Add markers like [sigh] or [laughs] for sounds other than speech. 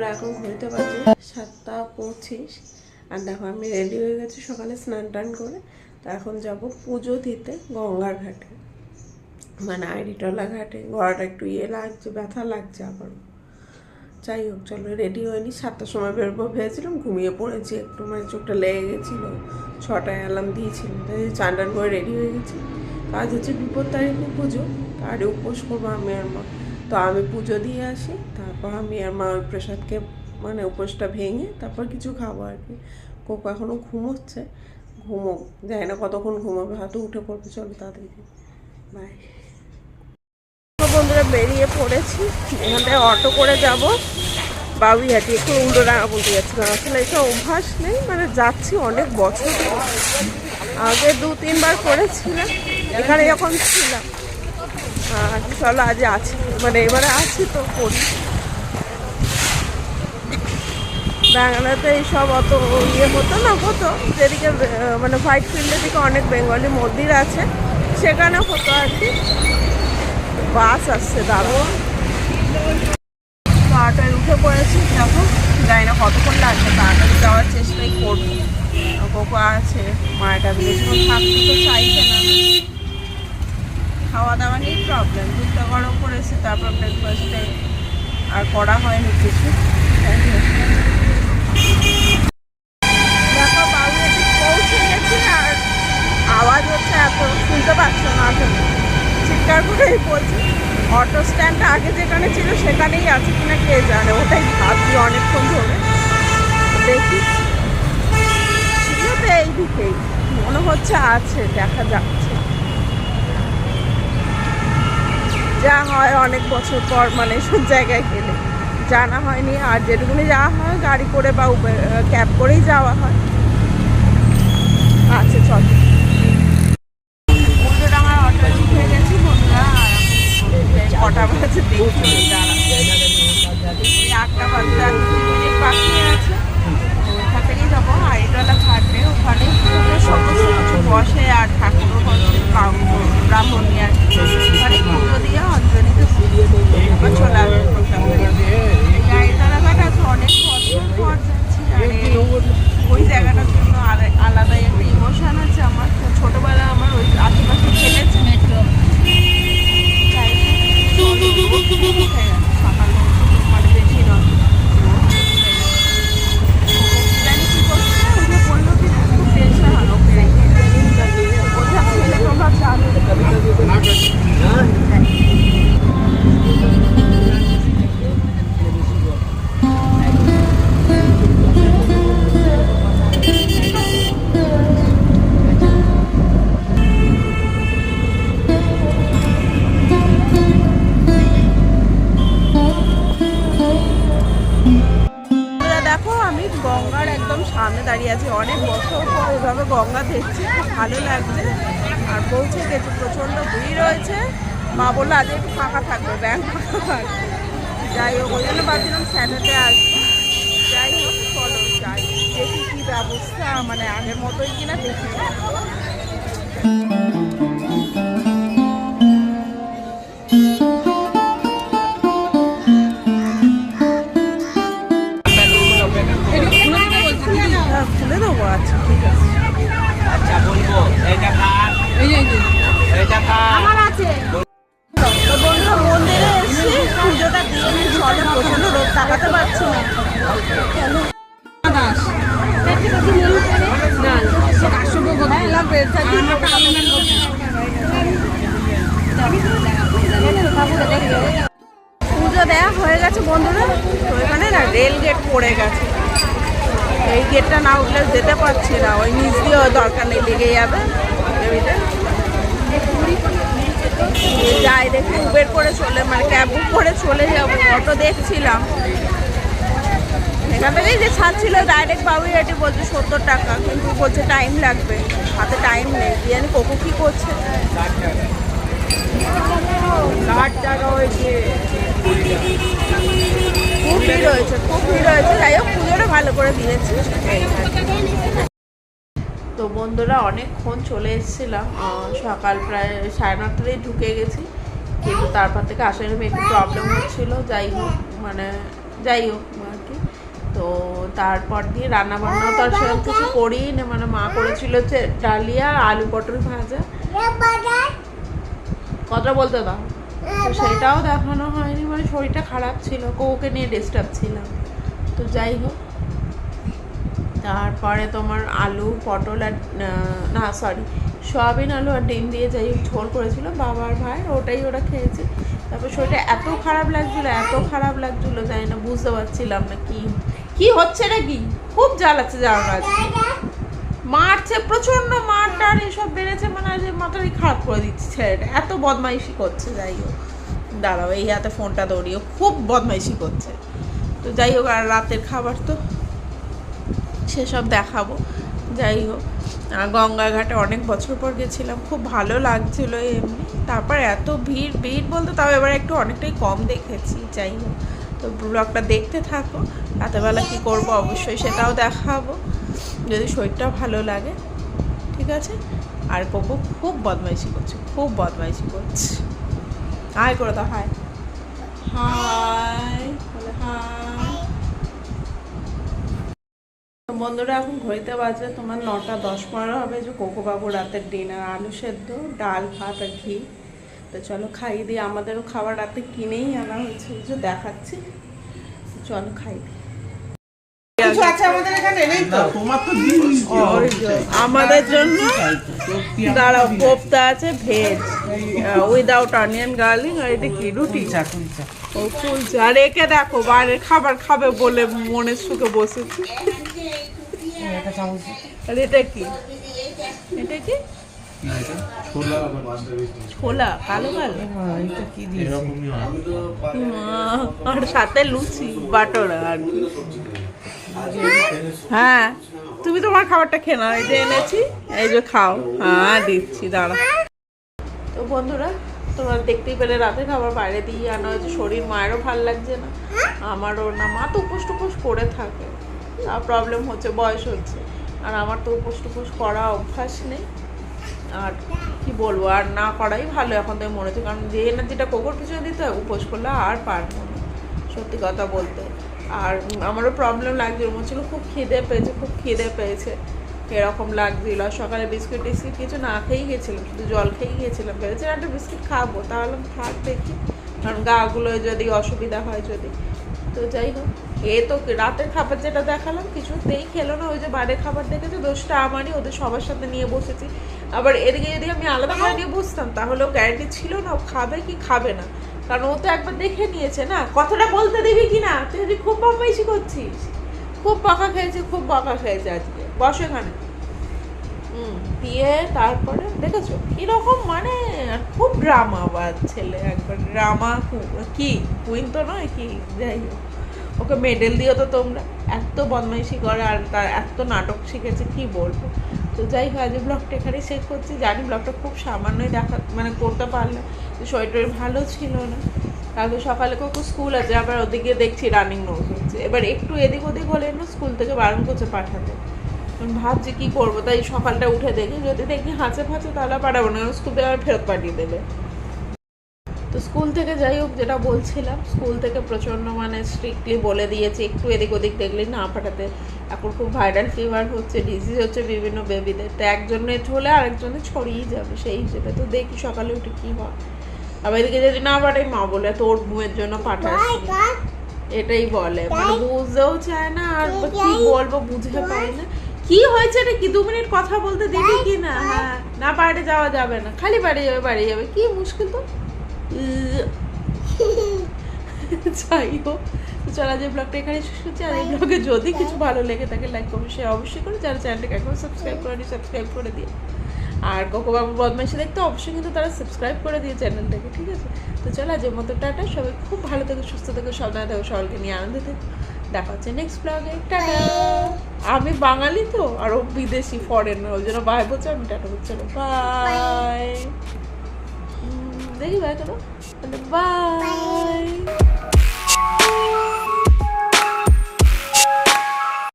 বন্ধুরা এখন ঘুরতে পারছি সাতটা পঁচিশ। আর দেখো, আমি রেডি হয়ে গেছি সকালে স্নান টান করে। তো এখন যাব পুজো দিতে গঙ্গার ঘাটে। মানে আইডিটলা ঘাটে। গলাটা একটু ইয়ে লাগছে, ব্যথা লাগছে আবার যাই হোক, চলো রেডি হয়নি সাতটার সময় বেরোবো ভেবেছিলাম, ঘুমিয়ে পড়েছি একটু। মানে চোখটা লেগে গেছিল, ছটায় অ্যালার্ম দিয়েছিল। তাই চান টান করে রেডি হয়ে গেছি। কাজ হচ্ছে বিপদ তারিখে পুজো। তারে উপোস করব আমি আর মা। তো আমি পুজো দিয়ে আসি। তারপর আমি আর মা ওই প্রসাদকে মানে উপোসটা ভেঙে তারপর কিছু খাব আর কি। কোকো এখনও ঘুমোচ্ছে। ঘুমো, জানি না কতক্ষণ ঘুমাবে হয়তো উঠে পড়বে, চলো তাড়াতাড়ি বাই। বন্ধুরা, বেরিয়ে পড়েছি। এখান থেকে অটো করে যাব। বাবুইহাটি, একটু উল্টো ডাঙা বলতে যাচ্ছিলাম। আসলে এটা অভ্যাস নেই মানে যাচ্ছি অনেক বছর আগে দু, তিনবার করেছিলাম। এখানে যখন ছিলাম আর চলো আজ আছি। মানে এবারে আছি তো করি। বাংলাতে এইসব অত ইয়ে হতো না, হতো। যেদিকে মানে হোয়াইট ফিল্ডের দিকে অনেক বেঙ্গলি মন্দির আছে, সেখানে হতো আর কি। বাস আসছে, দারুণ। তাড়াতাড়ি উঠে পড়েছি, দেখো। জানি না কতক্ষণ লাগবে, তাড়াতাড়ি যাওয়ার চেষ্টাই করব। কোকো আছে, মায়ের বেশিক্ষণ থাকতে তো চাইছে না। খাওয়া দাওয়া নিয়ে প্রবলেম দুধটা গরম করেছি, তারপর ব্রেকফাস্টে আর করা হয়নি কিছু। আর আওয়াজ হচ্ছে এত, শুনতে পাচ্ছ না আসলে চিৎকার করেই বলছি। অটো স্ট্যান্ডটা আগে যেখানে ছিল সেখানেই আছে কিনা কে জানে? ওটাই ভাবছি অনেকক্ষণ ধরে। দেখি। ছিল তো এই দিকেই। মনে হচ্ছে আছে, দেখা যাচ্ছে। যা হয় অনেক বছর পর মানে সব জায়গায় গেলে। জানা হয়নি, আর যেটুকুনি যাওয়া হয়, গাড়ি করে বা ক্যাব করেই যাওয়া হয়। বছর পর এভাবে গঙ্গা দেখছি, খুব ভালো লাগছে। আর পৌঁছে গেছি, প্রচণ্ড ভিড় রয়েছে। মা বলল আজ একটু ফাঁকা থাকবে, ব্যাংক যাই হোক, ওই জন্য ভাবছিলাম স্যাটারডে আসব। যাই হোক, চলো, যাই। দেখি কী ব্যবস্থা মানে আগের মতোই কিনা দেখি। তাকাতে পারছি না দিয়ে। পুজো দেওয়া হয়ে গেছে বন্ধুরা, তো এখানে না রেল গেট পড়ে গেছে এই গেটটা না উঠলে যেতে পারছি না, ওই নিচ দিয়ে দরকার নেই লেগে যাবে যাই দেখি উবের করে চলে মানে ক্যাব বুক করে চলে যাব অটো দেখছিলাম। এখান থেকেই যে ছাড়ছিল ডাইরেক্ট বাবুইহাটি বলছে সত্তর টাকা কিন্তু বলছে টাইম লাগবে হাতে টাইম নেই দিয়ে আমি কোকো কী করছে। খুব ভিড় হয়েছে খুব ভিড় হয়েছে যাই হোক পুজোটা ভালো করে দিয়েছি। তো বন্ধুরা অনেকক্ষণ চলে এসেছিলাম। সকাল প্রায় সাড়ে নটাতেই ঢুকে গেছি। কিন্তু তারপর থেকে আসার একটু প্রবলেম হচ্ছিল। যাই হোক মানে যাই হোক আর কি। তো তারপর দিয়ে রান্না বান্না তো আর সেরকম কিছু করিই না মানে মা করেছিল হচ্ছে ডালিয়া আলু পটল ভাজা। কথা বলতে দাও। তো সেটাও দেখানো হয়নি। মানে শরীরটা খারাপ ছিল। কৌকে নিয়ে ডিস্টার্ব ছিলাম। তো যাই হোক তারপরে তোমার আলু, পটল আর না সরি সয়াবিন, আলু আর ডিম দিয়ে যাই ঝোল করেছিল বাবার ভাই ওটাই ওরা খেয়েছে। তারপর শরীরটা এত খারাপ লাগছিল, এত খারাপ লাগছিল, জানি না, বুঝতে পারছিলাম না কি কি হচ্ছে রে কি? খুব জ্বালাচ্ছে যাওয়ার কাছে। মারছে প্রচণ্ড মারটা, আর এসব বেড়েছে মানে আজ মাথাটাই খারাপ করে দিচ্ছে ছেলেটা। এত বদমাইশি করছে, যাই হোক। দাঁড়াও, এই হাতে ফোনটা দৌড়িয়ে খুব বদমাইশি করছে। তো যাই হোক, আর রাতের খাবার তো সেসব দেখাবো। যাই হোক আর গঙ্গার ঘাটে অনেক বছর পর গেছিলাম, খুব ভালো লাগছিল এমনি। তারপর এত ভিড় ভিড় বলতে তাও এবার একটু অনেকটাই কম দেখেছি, যাই হোক। তো ব্লগটা দেখতে থাকো, রাতেরবেলা কী করব অবশ্যই সেটাও দেখাবো। যদি শরীরটা ভালো লাগে, ঠিক আছে? আর কোকো খুব বদমাইশি করছে, খুব বদমাইশি করছে। হাই করে হাই। বলে হাই। বন্ধুরা এখন ঘড়িতে বাজে তোমার নটা দশ পনেরো হবে যে কোকোবাবু রাতের ডিনার আলু সেদ্ধ ডাল ভাত আর ঘি। তো চলো খাইয়ে দিই আমাদেরও খাবার রাতে কিনেই আনা হয়েছে যে দেখাচ্ছি। চলো খাই দিই আমাদের এখানে? নেই তো। তোমার তো দিন ওই যে, আমাদের জন্য দাঁড়াও কোপ্তা আছে ভেজ। উইদাউট অনিয়ন গার্লিং আর এটা কি? রুটি। কুলচা কুলচা। আর একে দেখো বাইরের খাবার খাবে বলে মনের সুখে বসেছে। আর এটা কি? এটা কি? ছোলা কালো এটা কি হয়। আর সাথে লুচি বাটোরা আর কি। হ্যাঁ তুমি তোমার খাবারটা খেয়ে নাও এই যে এনেছি এই যে খাও। হ্যাঁ দিচ্ছি দাঁড়া তো বন্ধুরা তোমরা দেখতেই পেলে রাতে খাবার বাইরে দিয়ে আনা হয়েছে। শরীর মায়েরও ভালো লাগছে না। আমারও না মা তো উপোস টুপোস করে থাকে। প্রবলেম হচ্ছে, বয়স হচ্ছে। আর আমার তো উপোস টুপোস করা অভ্যাস নেই। আর কি বলব, আর না করাই ভালো এখন তো মনে হচ্ছে। কারণ যে এনার্জিটা কোকোর পিছনে দিতে হয়, উপোস করলে আর পারব না, সত্যি কথা বলতে। আর আমারও প্রবলেম লাগছিল, মনে হচ্ছিল খুব খিদে পেয়েছে, খুব খিদে পেয়েছে। এরকম লাগছিল। আর সকালে বিস্কুট টিস্কুট কিছু না খেয়েই গেছিলাম, শুধু জল খেয়েই গেছিলাম। ভেবেছিলাম একটা বিস্কুট খাব, তাহলে থাক দেখি। কারণ গাগুলোয় যদি অসুবিধা হয় যদি। তো যাই হোক, এ তো রাতের খাবার যেটা দেখালাম, কিছুতেই খেলো না। ওই যে বাইরের খাবার দেখেছে, দোষটা আমারই, ওদের সবার সাথে নিয়ে বসেছি। আবার এদিকে যদি আমি আলাদা করে নিয়ে বসতাম, তাহলেও গ্যারান্টি ছিল না ও খাবে কি খাবে না। কারণ ও তো একবার দেখে নিয়েছে না। কথাটা বলতে দিবি কি না? তুই খুব বদমাইশি করছিস। খুব বকা খেয়েছে, খুব বকা খেয়েছে আজকে। বসো এখানে। দিয়ে তারপরে দেখেছ? কীরকম মানে খুব ড্রামা বাদ ছেলে একবার। ড্রামা কি কুইন তো নয় কি? যাই হোক। ওকে মেডেল দিও তো তোমরা। এত বদমাইশি করে আর তার এত নাটক শিখেছে, কি বলব? তো যাই হোক আজ ব্লগটা এখানে শেষ করছি। জানি ব্লগটা খুব সামান্যই দেখা মানে করতে পারলাম তো শরীর টরীর ভালো ছিল না। কালকে সকালে কোকো স্কুল আছে, আবার ওদিকে দেখছি রানিং নোজ হচ্ছে। এবার একটু এদিক ওদিক হলে না স্কুল থেকে বারণ করছে পাঠাতে। ভাবছি কি করব তাই সকালটা উঠে দেখি যদি দেখি হাঁচে ফাঁচে তাহলে পাঠাবো না স্কুল আবার ফেরত পাঠিয়ে দেবে। তো স্কুল থেকে যাই হোক যেটা বলছিলাম স্কুল থেকে প্রচণ্ড মানে স্ট্রিক্টলি বলে দিয়েছে একটু এদিক ওদিক দেখলে না পাঠাতে। এখন খুব ভাইরাল ফিভার হচ্ছে ডিজিজ হচ্ছে বিভিন্ন বেবিদের তো একজনের হলে আরেকজনে ছড়িয়ে যাবে সেই হিসেবে। তো দেখি সকালে উঠে কি হয়। আবার এদিকে যদি না পাঠাই মা বলে তোর বউয়ের জন্য পাঠাচ্ছি এটাই বলে। মানে বুঝতেও চায় না আর কি বলব বুঝে পাই না। কি হয়েছে রে? কি দু মিনিট কথা বলতে দিবি কি না হ্যাঁ না বাইরে যাওয়া যাবে না। খালি বাড়ি যাবে বাড়ি যাবে। কি মুশকিল তো। [laughs] যাই হোক চলো যে ব্লগটা এখানে শেষ করছি। আর এই ব্লগে যদি কিছু ভালো লেগে থাকে লাইক কমেন্ট শেয়ার অবশ্যই করে। যারা চ্যানেলটাকে একবার সাবস্ক্রাইব করে নি সাবস্ক্রাইব করে দিয়ে আর কোকো বাবু বদমাইশি দেখতে অবশ্যই কিন্তু তারা সাবস্ক্রাইব করে দিয়ে চ্যানেলটাকে ঠিক আছে? তো চলো আজের মতো টাটা। সবাই খুব ভালো থেকো সুস্থ থেকো সাবধানে থেকো সকলকে নিয়ে আনন্দ থেকো। দেখা হচ্ছে নেক্সট ব্লগে টাটা! আমি বাঙালি তো আর ও বিদেশি ফরেনার ওই জন্য ভাই বলছে আমি টাটা বলছি বাই দেখি বাই করো। বাই